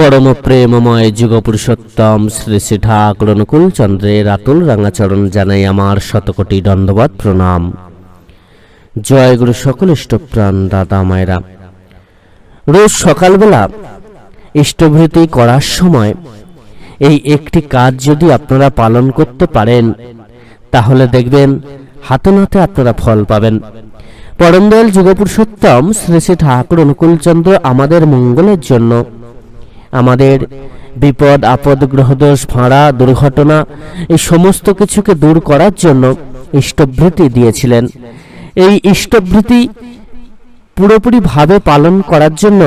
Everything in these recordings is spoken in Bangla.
পরম প্রেমময় যুগপুরুষোত্তম শ্রী শ্রী ঠাকুর অনুকূল চন্দ্রের আতুল রাঙাচরণ জানাই আমার শতকোটি দণ্ডবাদ প্রণাম। জয় গুরু সকল ইষ্টপ্রাণ দাদা মায়েরা। রোজ সকালবেলা ইষ্টভৃতি করার সময় এই একটি কাজ যদি আপনারা পালন করতে পারেন, তাহলে দেখবেন হাতে নাতে আপনারা ফল পাবেন। পরমদয়াল যুগপুরুষোত্তম শ্রী শ্রী ঠাকুর অনুকূলচন্দ্র আমাদের মঙ্গলের জন্য আমাদের বিপদ, আপদ, গ্রহদোষ, ভাঁড়া, দুর্ঘটনা, এই সমস্ত কিছুকে দূর করার জন্য ইষ্টভৃতি দিয়েছিলেন। এই ইষ্টভৃতি পুরোপুরিভাবে পালন করার জন্য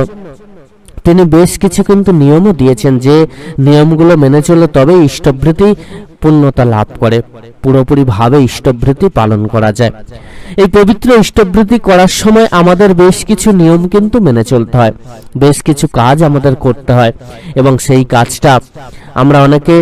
তিনি বেশ কিছু কিন্তু নিয়মও দিয়েছেন যে নিয়মগুলো মেনে চলে তবে ইষ্টভৃতি পূর্ণতা লাভ করে। পুরোপুরিভাবে ইষ্টভৃতি পালন করা যায়। এই পবিত্র ইষ্টভৃতি করার সময় আমাদের বেশ কিছু নিয়ম কিন্তু মেনে চলতে হয়। বেশ কিছু কাজ আমাদের করতে হয় এবং সেই কাজটা আমরা অনেকে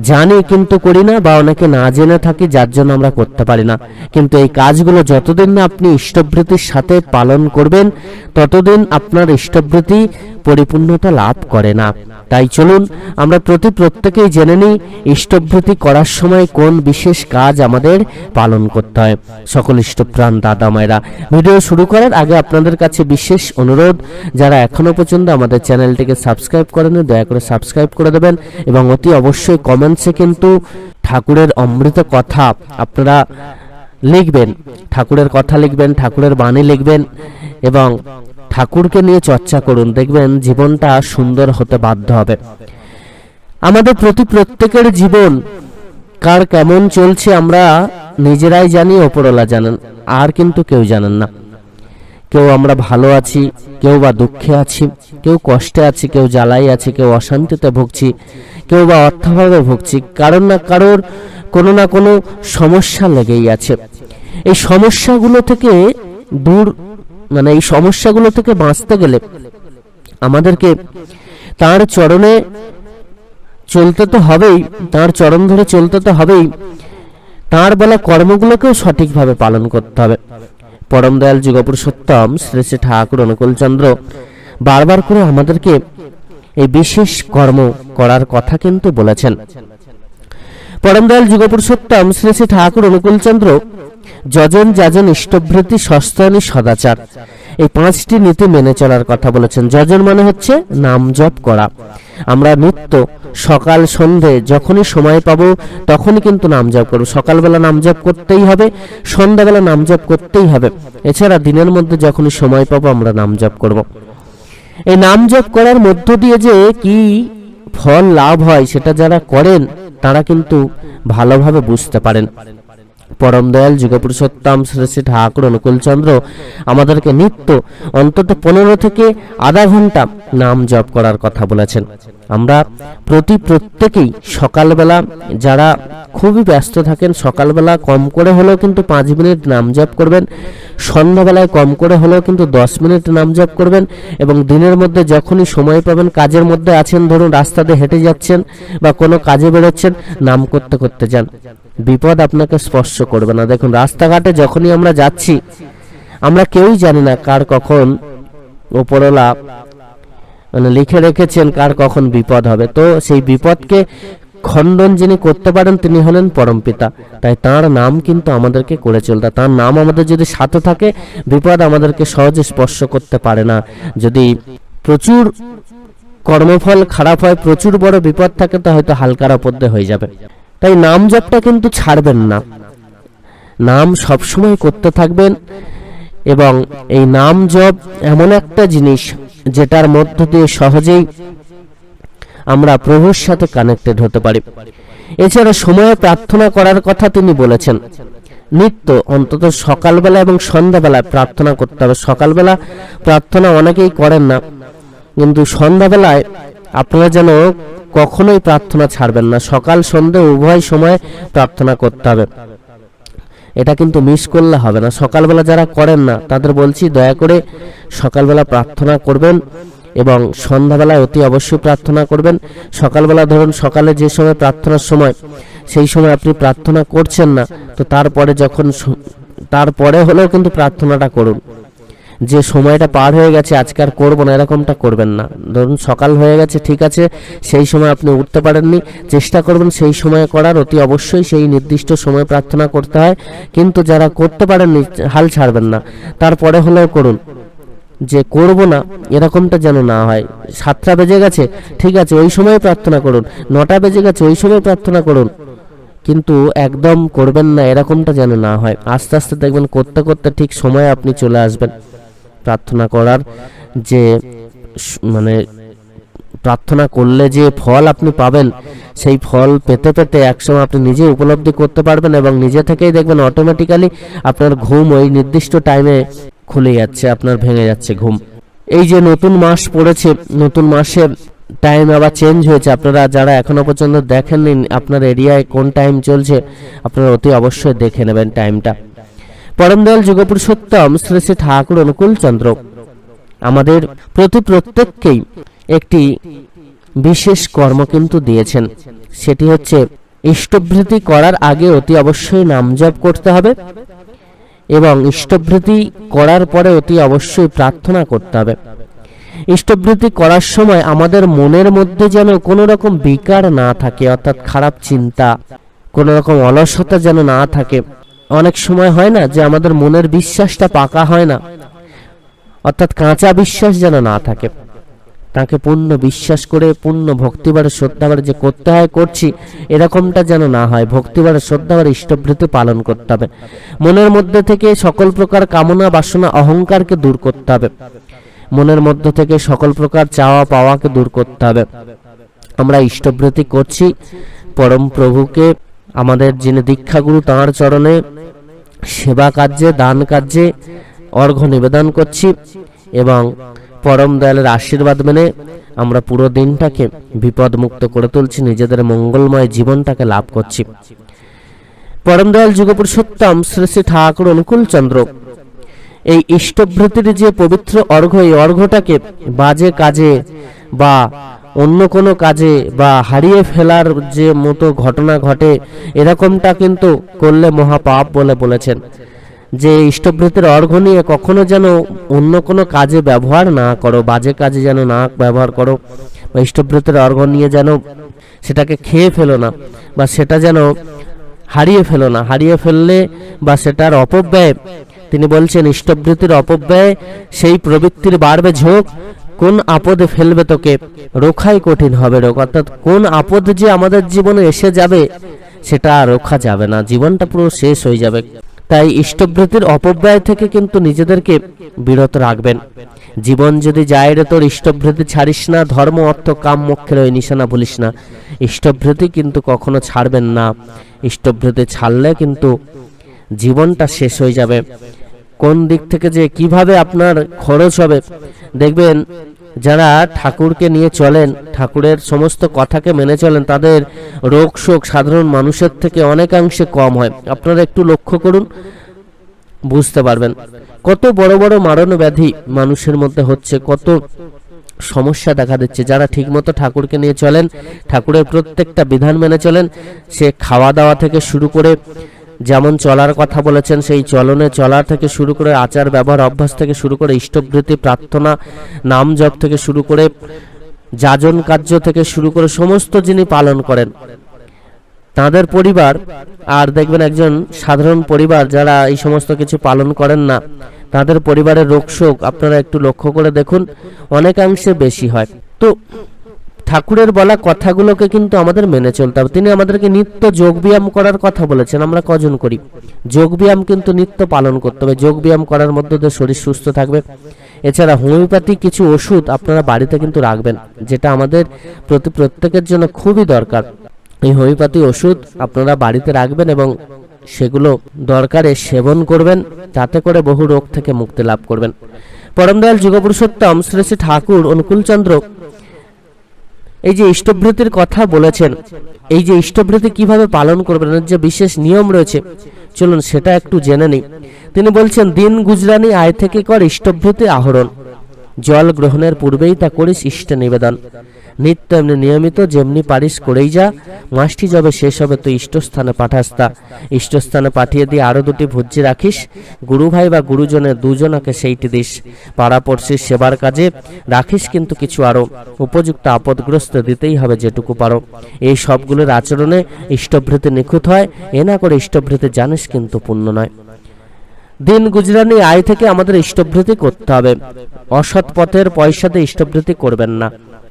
জানি কিন্তু করি না বা অনেকে না জেনে থাকি, যার জন্য আমরা করতে পারি না। কিন্তু এই কাজগুলো যতদিন না আপনি ইষ্টভৃতির সাথে পালন করবেন, ততদিন আপনার ইষ্টভৃতি পরিপূর্ণতা লাভ করে না। তাই চলুন আমরা প্রতি প্রত্যেকেই জেনে নিই, ইষ্টভৃতি করার সময় কোন বিশেষ কাজ আমাদের পালন করতে হয়। সকল ইষ্টপ্রাণ দাদা মায়েরা, ভিডিও শুরু করার আগে আপনাদের কাছে বিশেষ অনুরোধ, যারা এখনও পর্যন্ত আমাদের চ্যানেলটিকে সাবস্ক্রাইব করেনি দয়া করে সাবস্ক্রাইব করে দেবেন এবং অতি অবশ্যই কমেন্টসে কিন্তু ঠাকুরের অমৃত কথা আপনারা লিখবেন, ঠাকুরের কথা লিখবেন, ঠাকুরের বাণী লিখবেন এবং ঠাকুরকে নিয়ে চর্চা করুন, দেখবেন জীবনটা সুন্দর হতে বাধ্য হবে। আমাদের প্রতি প্রত্যেকের জীবন, কার কেমন চলছে আমরা নিজেরাই জানি, ওপরওয়ালা জানেন, আর কিন্তু কেউ জানেন না। কেউ আমরা ভালো আছি, কেউ বা দুঃখে আছি, কেউ কষ্টে আছি, কেউ জ্বালাই আছি, কেউ অশান্তিতে ভুগছি, কেউ বা অর্থাভাবে ভুগছি কারণ না কারোর কোনো না কোনো সমস্যা লেগেই আছে। এই সমস্যাগুলো থেকে দূর মানে এই সমস্যাগুলো থেকে বাঁচতে গেলে আমাদেরকে তার চরণে চলতে তো হবেই, তার চরণ ধরে চলতে তো হবেই। তার বলা কর্মগুলোকেও সঠিকভাবে পালন করতে হবে। পরম দয়াল যুগপুরুষোত্তম শ্রী শ্রী ঠাকুর অনুকূলচন্দ্র বারবার করে আমাদেরকে এই বিশেষ কর্ম করার কথা কিন্তু বলেছেন। পরম দয়াল যুগপুরুষোত্তম শ্রী শ্রী ঠাকুর অনুকূলচন্দ্র যজন যাজন ইষ্টভৃতি সস্তায়নী সদাচার। এই পাঁচটি নীতি মেনে চলার কথা বলেছেন। যজন মানে হচ্ছে নাম জপ করা। আমরা নিত্য, সকাল, সন্ধে যখনই সময় পাবো তখনই কিন্তু নাম জপ করব। সকালবেলা নাম জপ করতেই হবে, সন্ধ্যাবেলা নাম জপ করতেই হবে। এছাড়া দিনের মধ্যে যখনই সময় পাবো আমরা নাম জপ করব। এই নাম জপ করার মধ্য দিয়ে যে কি ফল লাভ হয় সেটা যারা করেন তারা কিন্তু ভালোভাবে বুঝতে পারেন। পরম দয়াল যুগপুরুষোত্তম শ্রী শ্রী ঠাকুর অনুকূলচন্দ্র আমাদেরকে নিত্য অন্তত পনেরো থেকে আধা ঘণ্টা নাম জপ করার কথা বলেছেন। আমরা প্রতি প্রত্যেকেই সকালবেলা যারা খুবই ব্যস্ত থাকেন, সকালবেলা কম করে হলেও কিন্তু পাঁচ মিনিট নাম জপ করবেন, সন্ধ্যাবেলায় কম করে হলেও কিন্তু দশ মিনিট নাম জপ করবেন এবং দিনের মধ্যে যখনই সময় পাবেন, কাজের মধ্যে আছেন, ধরুন রাস্তাতে হেঁটে যাচ্ছেন বা কোনো কাজে বেরোচ্ছেন, নাম করতে করতে যান। বিপদ আপনাকে স্পর্শ করবে না। দেখুন, রাস্তাঘাটে যখনই আমরা যাচ্ছি, আমরা কেউই জানি না কার কখন ওপরওয়ালা মানে লিখে রেখেছেন কার কখন বিপদ হবে। তো সেই বিপদকে খণ্ডন যিনি করতে পারেন, তিনি হলেন পরমপিতা তাই তার নাম কিন্তু আমাদেরকে করে চলতে, তার নাম আমাদের যদি সাথে থাকে, বিপদ আমাদেরকে সহজে স্পর্শ করতে পারে না। যদি প্রচুর কর্মফল খারাপ হয়, প্রচুর বড় বিপদ থাকে, তো হয়তো হালকার অপদ্যে হয়ে যাবে। তাই নাম জপটা কিন্তু ছাড়বেন না। নাম সবসময় করতে থাকবেন এবং এই নাম জপ এমন একটা জিনিস যেটার মধ্য দিয়ে সহজেই আমরা প্রভুর সাথে কানেক্টেড হতে পারি। এছাড়া সময়ে প্রার্থনা করার কথা তিনি বলেছেন। নিত্য অন্তত সকালবেলা এবং সন্ধ্যাবেলায় প্রার্থনা করতে হবে। সকালবেলা প্রার্থনা অনেকেই করেন না, কিন্তু সন্ধ্যাবেলায় আপনারা যেন কখনোই প্রার্থনা ছাড়বেন না। সকাল সন্ধে উভয় সময় প্রার্থনা করতে হবে। এটা কিন্তু মিস করলে হবে না। সকালবেলা যারা করেন না, তাদের বলছি দয়া করে সকালবেলা প্রার্থনা করবেন এবং সন্ধ্যাবেলায় অতি অবশ্যই প্রার্থনা করবেন। সকালবেলা ধরুন সকালে যে সময় প্রার্থনার সময়, সেই সময় আপনি প্রার্থনা করছেন না, তো তারপরে যখন তারপরে হলেও কিন্তু প্রার্থনাটা করুন। যে সময়টা পার হয়ে গেছে, আজকে আর করব না, এরকমটা করবেন না। ধরুন সকাল হয়ে গেছে, ঠিক আছে, সেই সময় আপনি উঠতে পারেননি, চেষ্টা করবেন সেই সময় করার, অতি অবশ্যই সেই নির্দিষ্ট সময় প্রার্থনা করতে হয়। কিন্তু যারা করতে পারেননি, হাল ছাড়বেন না। তারপরে হলেও করুন। যে করব না, এরকমটা যেন না হয়। সাতটা বেজে গেছে, ঠিক আছে, ওই সময় প্রার্থনা করুন। নটা বেজে গেছে, ওই সময় প্রার্থনা করুন। কিন্তু একদম করবেন না, এরকমটা যেন না হয়। আস্তে আস্তে দেখবেন, করতে করতে ঠিক সময়ে আপনি চলে আসবেন। প্রার্থনা করার যে মানে প্রার্থনা করলে যে ফল আপনি পাবেন, সেই ফল পেতে পেতে একসময় আপনি নিজে উপলব্ধি করতে পারবেন এবং নিজে থেকেই দেখবেন অটোমেটিক্যালি আপনার ঘুম ওই নির্দিষ্ট টাইমে খুলে যাচ্ছে, আপনার ভেঙে যাচ্ছে ঘুম। এই যে নতুন মাস পড়েছে, নতুন মাসে টাইম আবার চেঞ্জ হয়েছে। আপনারা যারা এখনও পর্যন্ত দেখেননি আপনার এরিয়ায় কোন টাইম চলছে, আপনারা অতি অবশ্যই দেখে নেবেন টাইমটা পরমদয়াল যুগপুরুষোত্তম শ্রী শ্রী ঠাকুর অনুকূল চন্দ্র। আমাদের প্রতি প্রত্যেককেই একটি বিশেষ কর্ম কিন্তু দিয়েছেন। সেটি হচ্ছে ইষ্টভৃতি করার আগে অতি অবশ্যই নাম জপ করতে হবে এবং ইষ্টভৃতি করার পরে অতি অবশ্যই প্রার্থনা করতে হবে। ইষ্টভৃতি করার সময় আমাদের মনের মধ্যে যেন কোনো রকম বিকার না থাকে, অর্থাৎ খারাপ চিন্তা, কোনো রকম অলসতা যেন না থাকে অনেক সময় হয় না যে আমাদের মনের বিশ্বাসটা পাকা হয় না। অর্থাৎ কাঁচা বিশ্বাস যেন না থাকে। তাকে পূর্ণ বিশ্বাস করে, পূর্ণ ভক্তিবারে শ্রদ্ধাবারে যে করতে হয়, করছি, এরকমটা যেন না হয়। ভক্তিবারে শ্রদ্ধাবারে ইষ্টভৃতি পালন করতে হবে। মনের মধ্যে থেকে সকল প্রকার কামনা, বাসনা, অহংকারকে দূর করতে হবে। মনের মধ্য থেকে সকল প্রকার চাওয়া, পাওয়াকে দূর করতে হবে। আমরা ইষ্টভৃতি করছি, পরম প্রভুকে আমাদের যিনি দীক্ষাগুরু, তাঁর চরণে সেবা কার্যে, দান কার্যে অর্ঘ্য নিবেদন করছি এবং পরম দয়ালের আশীর্বাদ মেনে আমরা পুরো দিনটাকে বিপদমুক্ত করে তুলছি, নিজেদের মঙ্গলময় জীবনটাকে লাভ করছি। পরম দয়াল যুগপুরুষোত্তম শ্রী শ্রী ঠাকুর অনুকূল চন্দ্র, এই ইষ্টভৃতির যে পবিত্র অর্ঘ্য, এই অর্ঘ্যটাকে বাজে কাজে বা অন্য কোনো কাজে বা হারিয়ে ফেলার যে মতো ঘটনা ঘটে, এরকমটা কিন্তু করলে মহাপাপ বলে বলেছেন। যে ইষ্টভৃতির অর্ঘ্য নিয়ে কখনো যেন অন্য কোনো কাজে ব্যবহার না করো, বাজে কাজে যেন না ব্যবহার করো, বা ইষ্টভৃতির অর্ঘ্য নিয়ে যেন সেটাকে খেয়ে ফেলো না, বা সেটা যেন হারিয়ে ফেলো না। হারিয়ে ফেললে বা সেটার অপব্যয়, তিনি বলছেন ইষ্টভৃতির অপব্যয় সেই প্রবৃত্তির বাড়বে ঝোঁক কোন আপদে ফেলবে তোকে? রোখাই কঠিন হবে রোগ। অর্থাৎ কোন আপদ যে আমাদের জীবনে এসে যাবে, সেটা রোখা যাবে না। জীবনটা পুরো শেষ হয়ে যাবে। তাই ইষ্টভৃতির অপব্যয় থেকে কিন্তু নিজেদেরকে বিরত রাখবেন। জীবন যদি যায় রে তোর ইষ্টভৃতি ছাড়িস না। ধর্ম, অর্থ, কাম মোক্ষের ওই নিশানা ভুলিস না। ইষ্টভৃতি কিন্তু কখনো ছাড়বেন না। ইষ্টভৃতি ছাড়লে কিন্তু জীবনটা শেষ হয়ে যাবে। কোন দিক থেকে যে কীভাবে আপনার খরচ হবে দেখবেন, যারা ঠাকুরকে নিয়ে চলেন, ঠাকুরের সমস্ত কথাকে মেনে চলেন, তাদের রোগ শোক সাধারণ মানুষের থেকে অনেকাংশে কম হয়। আপনারা একটু লক্ষ্য করুন, বুঝতে পারবেন। কত বড় বড় মারণ ব্যাধি মানুষের মধ্যে হচ্ছে, কত সমস্যা দেখা দিচ্ছে। যারা ঠিকমতো ঠাকুরকে নিয়ে চলেন, ঠাকুরের প্রত্যেকটা বিধান মেনে চলেন, সে খাওয়া দাওয়া থেকে শুরু করে যেমন চলার কথা বলেছেন, সেই চলনে চলা থেকে শুরু করে আচার ব্যবহার অভ্যাস থেকে শুরু করে ইষ্টভৃতি প্রার্থনা, নাম জপ থেকে শুরু করে যাজন কার্য থেকে শুরু করে সমস্ত যিনি পালন করেন, তাদের পরিবার, আর দেখবেন একজন সাধারণ পরিবার যারা এই সমস্ত কিছু পালন করেন না, তাদের পরিবারের রোগ শোক আপনারা একটু লক্ষ্য করে দেখুন, অনেকাংশে বেশি হয়। তো ঠাকুরের বলা কথাগুলোকে কিন্তু আমাদের মেনে চলতে হবে। তিনি আমাদেরকে নিত্য যোগ ব্যায়াম করার কথা বলেছেন, আমরা কজন করি? যোগ ব্যায়াম কিন্তু নিত্য পালন করতে হবে। যোগ ব্যায়াম করার মধ্যে দিয়ে শরীর সুস্থ থাকবে। এছাড়া হোমিওপ্যাথি কিছু ওষুধ আপনারা বাড়িতে কিন্তু রাখবেন, যেটা আমাদের প্রতি প্রত্যেকের জন্য খুবই দরকার। এই হোমিওপ্যাথি ওষুধ আপনারা বাড়িতে রাখবেন এবং সেগুলো দরকারে সেবন করবেন যাতে করে বহু রোগ থেকে মুক্তি লাভ করবেন। পরমদয়াল যুগপুরুষোত্তম শ্রী শ্রী ঠাকুর অনুকূলচন্দ্র এই যে ইষ্টব্রতের কথা বলেছেন, এই যে ইষ্টভৃতি কীভাবে পালন করবেন যে বিশেষ নিয়ম রয়েছে, চলুন সেটা একটু জেনে নিই। তিনি বলছেন, দিন গুজরানি আয় থেকে কর ইষ্টভৃতি আহরণ। জল গ্রহণের পূর্বেই তা করিস ইষ্ট নিবেদন নিত্য এমনি নিয়মিত যেমনি পারিস করেই যা। মাসটি যবে শেষ হবে তুই ইষ্টস্থানে পাঠাস তা। ইষ্টস্থানে পাঠিয়ে দিয়ে আরও দুটি ভুজ্জি রাখিস। গুরু ভাই বা গুরুজনের দুজনাকে সেইটি দিস। পাড়াপড়শির সেবার কাজে রাখিস কিন্তু কিছু আরও উপযুক্ত আপদগ্রস্ত দিতেই হবে যেটুকু পারো। এই সবগুলোর আচরণে ইষ্টভৃতি নিখুঁত হয়। এ না করে ইষ্টভৃতি জানিস কিন্তু পুণ্য নয়। দিন গুজরানি আয় থেকে আমাদের ইষ্টভৃতি করতে হবে। অসৎ পথের পয়সাতে ইষ্টভৃতি করবেন না।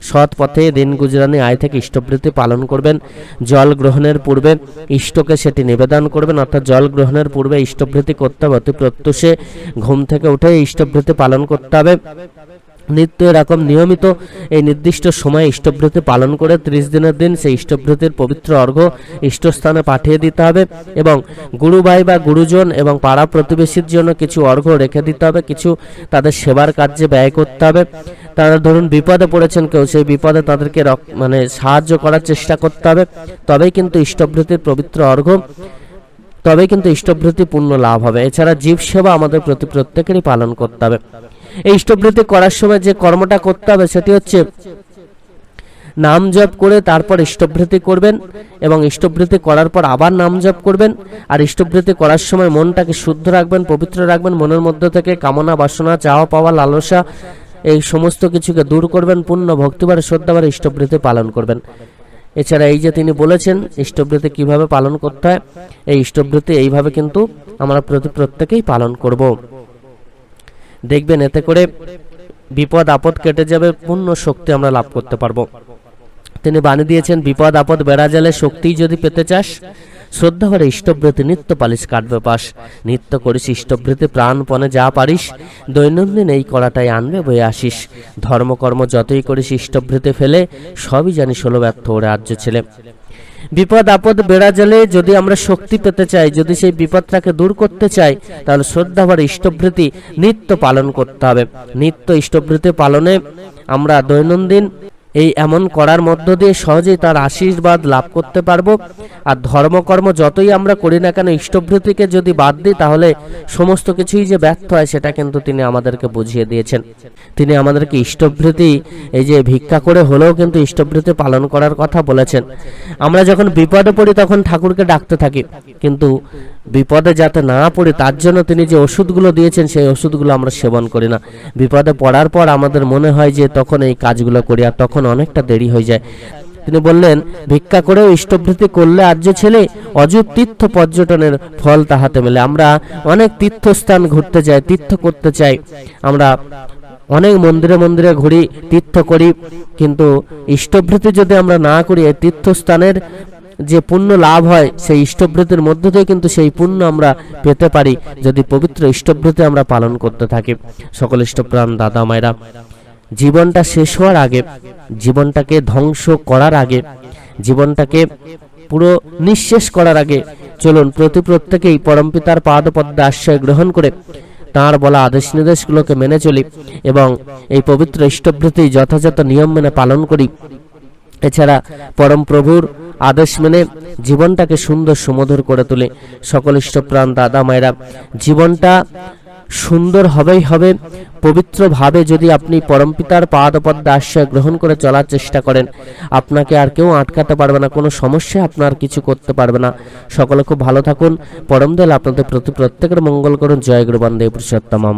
সৎ পথে দিন গুজরানি আয় থেকে ইষ্টভৃতি পালন করবেন। জল গ্রহণের পূর্বে ইষ্টকে সেটি নিবেদন করবেন, অর্থাৎ জল গ্রহণের পূর্বে ইষ্টভৃতি করতে হবে। অতি প্রত্যুষে ঘুম থেকে উঠে ইষ্টভৃতি পালন করতে হবে। নিত্য এরকম নিয়মিত এই নির্দিষ্ট সময়ে ইষ্টভৃতি পালন করে ত্রিশ দিনের দিন সেই ইষ্টভৃতির পবিত্র অর্ঘ্য ইষ্টস্থানে পাঠিয়ে দিতে হবে এবং গুরু ভাই বা গুরুজন এবং পাড়া প্রতিবেশীর জন্য কিছু অর্ঘ্য রেখে দিতে হবে, কিছু তাদের সেবার কার্যে ব্যয় করতে হবে। তারা ধরুন বিপদে পড়েছেন কেউ, সেই বিপদে তাদেরকে রক- মানে সাহায্য করার চেষ্টা করতে হবে। তবেই কিন্তু ইষ্টভৃতির পবিত্র অর্ঘ্য, তবেই কিন্তু ইষ্টভৃতি পূর্ণ লাভ হবে। এছাড়া জীব সেবা আমাদের প্রতি প্রত্যেকেরই পালন করতে হবে। এই ইষ্টভৃতি করার সময় যে কর্মটা করতে হবে সেটি হচ্ছে নাম জপ করে তারপর ইষ্টভৃতি করবেন এবং ইষ্টভৃতি করার পর আবার নাম জপ করবেন আর ইষ্টভৃতি করার সময় মনটাকে শুদ্ধ রাখবেন, পবিত্র রাখবেন, মনের মধ্যে থেকে কামনা, বাসনা, চাওয়া পাওয়া, লালসা এই সমস্ত কিছুকে দূর করবেন, পূর্ণ ভক্তিবার শ্রদ্ধাবার ইষ্টভৃতি পালন করবেন। এছাড়া এই যে তিনি বলেছেন ইষ্টভৃতি কীভাবে পালন করতে হয়, এই ইষ্টভৃতি এইভাবে কিন্তু আমরা প্রতি প্রত্যেকেই পালন করব। দেখবেন, এতে করে বিপদ, আপদ কেটে যাবে, পূর্ণ শক্তি আমরা লাভ করতে পারব। তিনি বাণী দিয়েছেন, বিপদ, আপদ বেড়া জালে শক্তি যদি পেতে চাস, শ্রদ্ধা করে ইষ্টভৃতি নিত্য পালিশ কাটবে পাস। নিত্য করিস ইষ্টভৃতি প্রাণপণে যা পারিস, দৈনন্দিন এই করাটাই আনবে বয়ে আসিস। ধর্মকর্ম যতই করিস ইষ্টভৃতি ফেলে সবই জানিস হলো ব্যর্থ ওরে আর্য ছেলে। বিপদ, আপদ বেড়া জালে যদি আমরা শক্তি পেতে চাই, যদি সেই বিপদটাকে দূর করতে চাই, তাহলে শ্রদ্ধা ভরে ইষ্টভৃতি নিত্য পালন করতে হবে। নিত্য ইষ্টভৃতি পালনে আমরা দৈনন্দিন এই এমন করার মধ্য দিয়ে সহজেই তার আশীর্বাদ লাভ করতে পারব। আর ধর্মকর্ম যতই আমরা করি না কেন, ইষ্টভৃতিকে যদি বাদ দিই, তাহলে সমস্ত কিছুই যে ব্যর্থ হয়, সেটা কিন্তু তিনি আমাদেরকে বুঝিয়ে দিয়েছেন। তিনি আমাদেরকে ইষ্টভৃতি, এই যে ভিক্ষা করে হলেও কিন্তু ইষ্টভৃতি পালন করার কথা বলেছেন। আমরা যখন বিপদে পড়ি, তখন ঠাকুরকে ডাকতে থাকি। কিন্তু বিপদে যাতে না পড়ি, তার জন্য তিনি যে ওষুধগুলো দিয়েছেন, সেই ওষুধগুলো আমরা সেবন করি না। বিপদে পড়ার পর আমাদের মনে হয় যে তখন এই কাজগুলো করি আর তখন অনেকটা দেরি হয়ে যায়। তিনি বললেন, ভিক্ষা করেও ইষ্টভৃতি করলে আর্য ছেলে অযুব তীর্থ পর্যটনের ফল তাহাতে মেলে। আমরা অনেক তীর্থস্থান ঘুরতে যাই, তীর্থ করতে চাই। আমরা অনেক মন্দিরে মন্দিরে ঘুরি, তীর্থ করি। কিন্তু ইষ্টভৃতি যদি আমরা না করি, এই তীর্থস্থানের যে পুণ্য লাভ হয়, সেই ইষ্টভৃতির মধ্য দিয়ে কিন্তু সেই পুণ্য আমরা পেতে পারি, যদি পবিত্র ইষ্টভৃতি আমরা পালন করতে থাকি। সকল ইষ্টপ্রাণ দাদা মায়েরা, জীবনটা শেষ হওয়ার আগে, জীবনটাকে ধ্বংস করার আগে, জীবনটাকে পুরো নিঃশেষ করার আগে, চলুন প্রতি প্রত্যেকেই পরমপিতার পাদপদ্মে আশ্রয় গ্রহণ করে, তাঁর বলা আদেশ নির্দেশগুলোকে মেনে চলি এবং এই পবিত্র ইষ্টভৃতি যথাযথ নিয়ম মেনে পালন করি। এছাড়া পরম প্রভুর আদেশ মেনে জীবনটাকে সুন্দর সুমধুর করে তুলে। সকল ইষ্টপ্রাণ দাদা মায়েরা, জীবনটা সুন্দর হবেই হবে। পবিত্রভাবে যদি আপনি পরমপিতার পাদপদ্মে আশ্রয় গ্রহণ করে চলার চেষ্টা করেন, আপনাকে আর কেউ আটকাতে পারবে না, কোনো সমস্যা আপনার কিছু করতে পারবে না। সকলে খুব ভালো থাকুন। পরমদল আপনাদের প্রতি প্রত্যেকের মঙ্গল করুন। জয় গুরু বন্দে পুরুষোত্তমম